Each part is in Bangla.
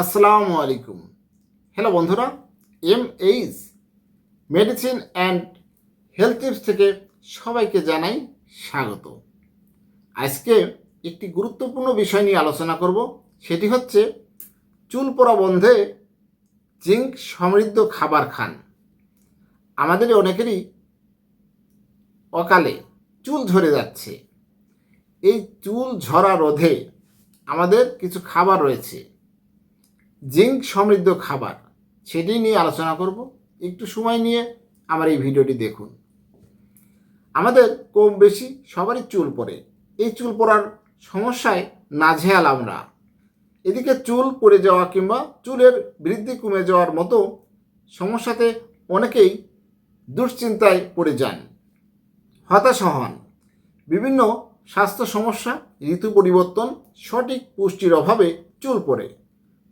আসসালামু আলাইকুম। হ্যালো বন্ধুরা M H medicine and health tips থেকে সবাইকে জানাই স্বাগত। আজকে একটি গুরুত্বপূর্ণ বিষয় নিয়ে আলোচনা করব, সেটি হচ্ছে চুল পড়া বন্ধে জিঙ্ক সমৃদ্ধ খাবার খান। আমাদের অনেকেরই অকালে চুল ঝরে যাচ্ছে। এই চুল ঝরা রোধে আমাদের কিছু খাবার রয়েছে। জিঙ্ক সমৃদ্ধ খাবার, সেটি নিয়ে আলোচনা করব। একটু সময় নিয়ে আমার এই ভিডিওটি দেখুন। আমাদের কম বেশি সবারই চুল পড়ে। এই চুল পড়ার সমস্যায় নাঝেয়াল আমরা। এদিকে চুল পড়ে যাওয়া কিংবা চুলের বৃদ্ধি কমে যাওয়ার মতো সমস্যাতে অনেকেই দুশ্চিন্তায় পড়ে যান। হতাশ হন। বিভিন্ন স্বাস্থ্য সমস্যা, ঋতু পরিবর্তন, সঠিক পুষ্টির অভাবে চুল পড়ে।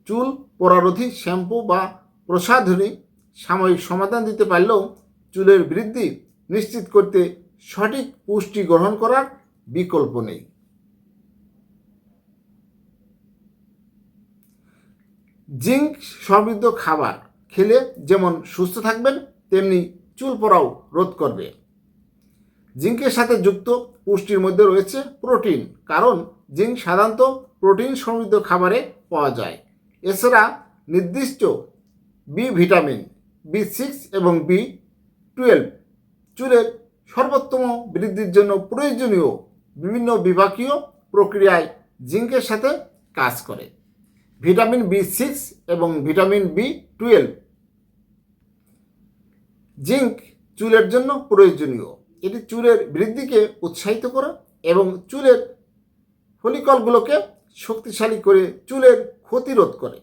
চুল, পরারোধী, শ্যাম্পু বা প্রসাধনী সাময়িক সমাধান দিতে পারলেও চুলের বৃদ্ধি নিশ্চিত করতে সঠিক পুষ্টি গ্রহণ করার বিকল্প নেই। জিঙ্ক সমৃদ্ধ খাবার খেলে যেমন সুস্থ থাকবেন, তেমনি চুল পড়াও রোধ করবে। জিঙ্কের সাথে যুক্ত পুষ্টির মধ্যে রয়েছে প্রোটিন, কারণ জিঙ্ক সাধারণত প্রোটিন সমৃদ্ধ খাবারে পাওয়া যায়। এছাড়া নির্দিষ্ট বি ভিটামিন বি সিক্স এবং বি টুয়েলভ চুলের সর্বোত্তম বৃদ্ধির জন্য প্রয়োজনীয় বিভিন্ন বিভাগীয় প্রক্রিয়ায় জিঙ্কের সাথে কাজ করে। ভিটামিন বি সিক্স এবং ভিটামিন বি টুয়েলভ জিঙ্ক চুলের জন্য প্রয়োজনীয়। এটি চুলের বৃদ্ধিকে উৎসাহিত করে এবং চুলের ফলিকলগুলোকে শক্তিশালী করে চুলের ক্ষতিরোধ করে।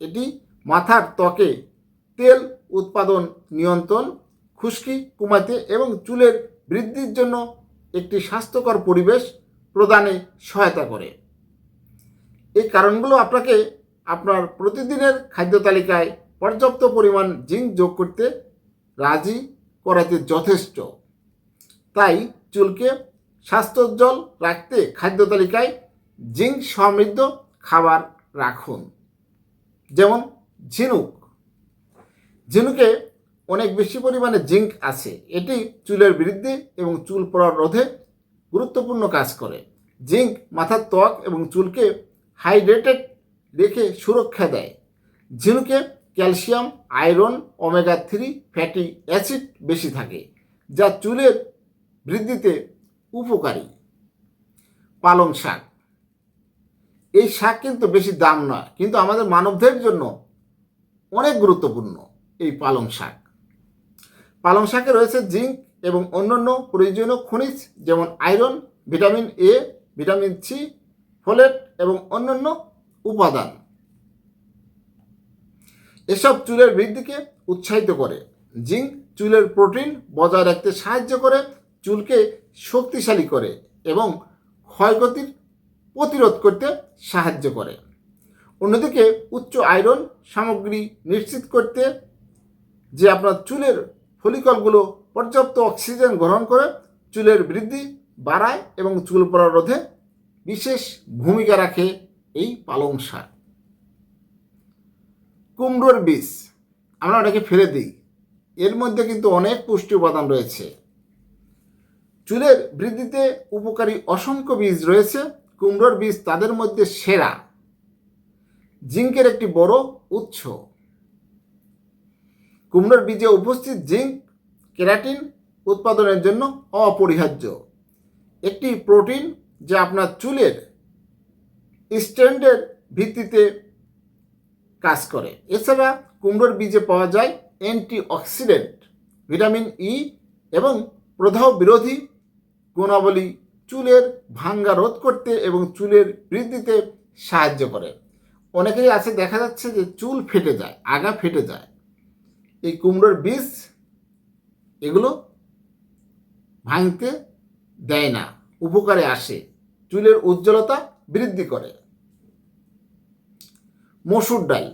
এটি মাথার ত্বকে তেল উৎপাদন নিয়ন্ত্রণ, খুশকি কমাতে এবং চুলের বৃদ্ধির জন্য একটি স্বাস্থ্যকর পরিবেশ প্রদানে সহায়তা করে। এই কারণগুলো আপনাকে আপনার প্রতিদিনের খাদ্য তালিকায় পর্যাপ্ত পরিমাণ জিঙ্ক যোগ করতে রাজি করাতে যথেষ্ট। তাই চুলকে স্বাস্থ্যোজ্জ্বল রাখতে খাদ্য তালিকায় জিঙ্ক সমৃদ্ধ খাবার রাখুন। যেমন ঝিনুক। ঝিনুকে অনেক বেশি পরিমাণে জিঙ্ক আছে। এটি চুলের বৃদ্ধি এবং চুল পড়ার রোধে গুরুত্বপূর্ণ কাজ করে। জিঙ্ক মাথার ত্বক এবং চুলকে হাইড্রেটেড রেখে সুরক্ষা দেয়। ঝিনুকে calcium, iron, omega three fatty acid বেশি থাকে, যা চুলের বৃদ্ধিতে উপকারী। পালং শাক। এই শাক কিন্তু বেশি দাম নয়, কিন্তু আমাদের মানবদের জন্য অনেক গুরুত্বপূর্ণ এই পালং শাক। পালং শাকে রয়েছে জিঙ্ক এবং অন্যান্য প্রয়োজনীয় খনিজ যেমন iron, vitamin A vitamin C folate এবং অন্যান্য উপাদান। এসব চুলের বৃদ্ধিকে উৎসাহিত করে। জিঙ্ক চুলের প্রোটিন বজায় রাখতে সাহায্য করে, চুলকে শক্তিশালী করে এবং ক্ষয়ক্ষতির প্রতিরোধ করতে সাহায্য করে। অন্যদিকে উচ্চ আয়রন সামগ্রী নিশ্চিত করতে যে আপনার চুলের ফলিকলগুলো পর্যাপ্ত অক্সিজেন গ্রহণ করে, চুলের বৃদ্ধি বাড়ায় এবং চুল পড়া রোধে বিশেষ ভূমিকা রাখে এই পালং শাক। কুমড়োর বীজ আমরা ওটাকে ফেলে দিই। এর মধ্যে কিন্তু অনেক পুষ্টি উপাদান রয়েছে। চুলের বৃদ্ধিতে উপকারী অসংখ্য বীজ রয়েছে। কুমড়োর বীজ তাদের মধ্যে সেরা। জিঙ্কের একটি বড় উৎস। কুমড়োর বীজে উপস্থিত জিঙ্ক, কেরাটিন উৎপাদনের জন্য অপরিহার্য। একটি প্রোটিন যা আপনার চুলের স্ট্যান্ডের ভিত্তিতে কাজ করে। এছাড়া কুমড়োর বীজে পাওয়া যায় অ্যান্টি অক্সিডেন্ট ভিটামিন ই এবং প্রদাহ বিরোধী গুণাবলী চুলের ভাঙ্গা রোধ করতে এবং চুলের বৃদ্ধিতে সাহায্য করে। অনেকেই আছে, দেখা যাচ্ছে যে চুল ফেটে যায়, আগা ফেটে যায়। এই কুমড়োর বীজ এগুলো ভাঙতে দেয় না, উপকারে আসে, চুলের উজ্জ্বলতা বৃদ্ধি করে। মসুর ডাল,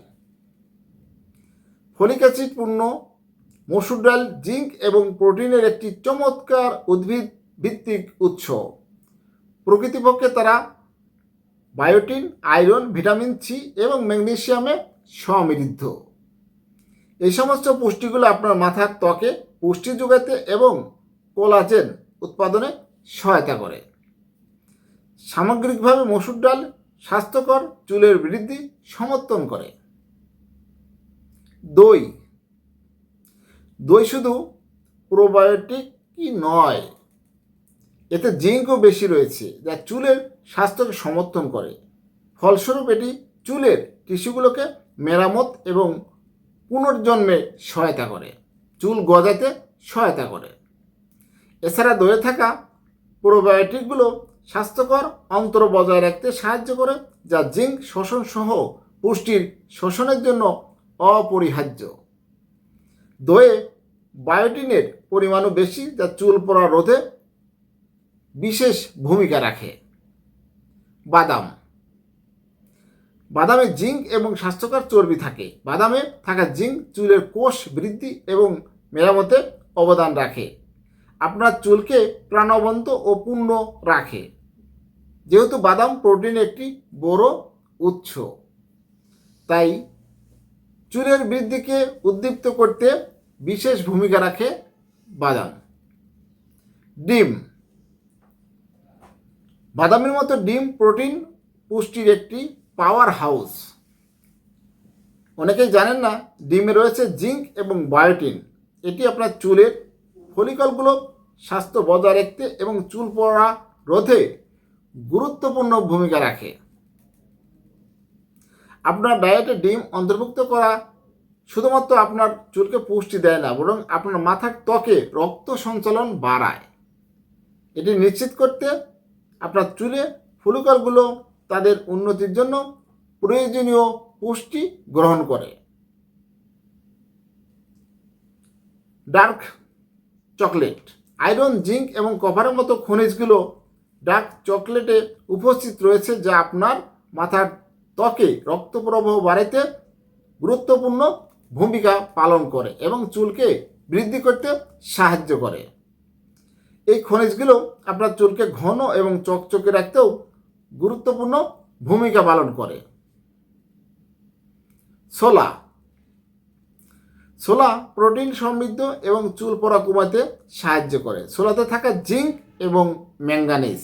ফলিক অ্যাসিড পূর্ণ মসুর ডাল, জিঙ্ক এবং প্রোটিনের একটি চমৎকার উদ্ভিদ ভিত্তিক উৎস। প্রকৃতপক্ষে তারা বায়োটিন, আয়রন, ভিটামিন সি এবং ম্যাগনেশিয়ামে সমৃদ্ধ। এই সমস্ত পুষ্টিগুলো আপনার মাথার ত্বকে পুষ্টি যোগাতে এবং কোলাজেন উৎপাদনে সহায়তা করে। সামগ্রিকভাবে মসুর ডাল স্বাস্থ্যকর, চুলের বৃদ্ধি সমর্থন করে। দই। দই শুধু প্রোবায়োটিকই নয় এতে জিঙ্কও বেশি রয়েছে যা চুলের স্বাস্থ্যকে সমর্থন করে। ফলস্বরূপ এটি চুলের টিস্যুগুলোকে মেরামত এবং পুনর্জন্মে সহায়তা করে, চুল গজাতে সহায়তা করে। এছাড়া দইয়ে থাকা প্রোবায়োটিকগুলো স্বাস্থ্যকর অন্তর বজায় রাখতে সাহায্য করে, যা জিঙ্ক শোষণ সহ পুষ্টির শোষণের জন্য অপরিহার্য। দইয়ে বায়োটিনের পরিমাণও বেশি, যা চুল পড়া রোধে বিশেষ ভূমিকা রাখে। বাদাম। বাদামে জিঙ্ক এবং স্বাস্থ্যকর চর্বি থাকে। বাদামে থাকা জিঙ্ক চুলের কোষ বৃদ্ধি এবং মেরামতে অবদান রাখে। আপনার চুলকে প্রাণবন্ত ও পূর্ণ রাখে। যেহেতু বাদাম প্রোটিন একটি বড় উৎস, তাই চুলের বৃদ্ধিকে উদ্দীপ্ত করতে বিশেষ ভূমিকা রাখে বাদাম। ডিম। বাদামের মতো ডিম, প্রোটিন, পুষ্টির একটি পাওয়ার হাউস অনেকেই জানেন না, ডিমে রয়েছে জিঙ্ক এবং বায়োটিন। এটি আপনার চুলের ফলিকলগুলো স্বাস্থ্য বজায় রাখতে এবং চুল পড়া রোধে গুরুত্বপূর্ণ ভূমিকা রাখে। আপনার ডায়েটে ডিম অন্তর্ভুক্ত করা শুধুমাত্র আপনার চুলকে পুষ্টি দেয় না, বরং আপনার মাথার ত্বকে রক্ত সঞ্চালন বাড়ায়। এটি নিশ্চিত করতে আপনার চুলে ফলিকলগুলো তাদের উন্নতির জন্য প্রয়োজনীয় পুষ্টি গ্রহণ করে। ডার্ক চকলেট, আয়রন, জিঙ্ক এবং কভারের মতো খনিজগুলো ডার্ক চকলেটে উপস্থিত রয়েছে যা আপনার মাথার ত্বকে রক্ত প্রবাহ বাড়াইতে গুরুত্বপূর্ণ ভূমিকা পালন করে এবং চুলকে বৃদ্ধি করতে সাহায্য করে। এই খনিজগুলো আপনার চুলকে ঘন এবং চকচকে রাখতেও গুরুত্বপূর্ণ ভূমিকা পালন করে। ছোলা ছোলা প্রোটিন সমৃদ্ধ এবং চুল পড়া কমাতে সাহায্য করে। ছোলাতে থাকা জিঙ্ক এবং ম্যাঙ্গানিজ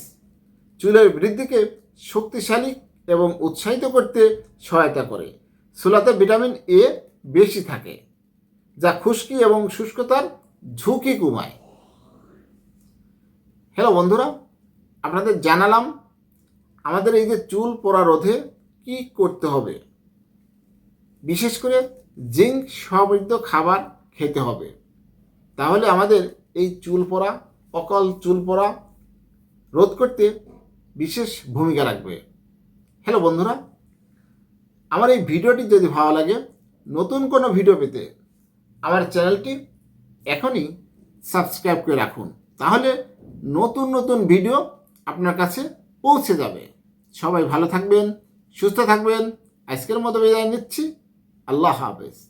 চুলের বৃদ্ধিকে শক্তিশালী এবং উৎসাহিত করতে সহায়তা করে। ছোলাতে ভিটামিন এ বেশি থাকে, যা খুশকি এবং শুষ্কতার ঝুঁকি কমায়। হ্যালো বন্ধুরা, আপনাদের জানালাম আমাদের এই যে চুল পড়া রোধে কি করতে হবে। বিশেষ করে জিঙ্ক সমৃদ্ধ খাবার খেতে হবে। তাহলে আমাদের এই চুল পড়া, অকল চুল পড়া রোধ করতে বিশেষ ভূমিকা রাখবে। হ্যালো বন্ধুরা, আমার এই ভিডিওটি যদি ভালো লাগে, নতুন কোনো ভিডিও পেতে আমার চ্যানেলটি এখনই সাবস্ক্রাইব করে রাখুন। তাহলে নতুন নতুন ভিডিও আপনার কাছে পৌঁছে যাবে। সবাই ভালো থাকবেন, সুস্থ থাকবেন। আজকের মতো বিদায় নিচ্ছি। আল্লাহ হাফেজ।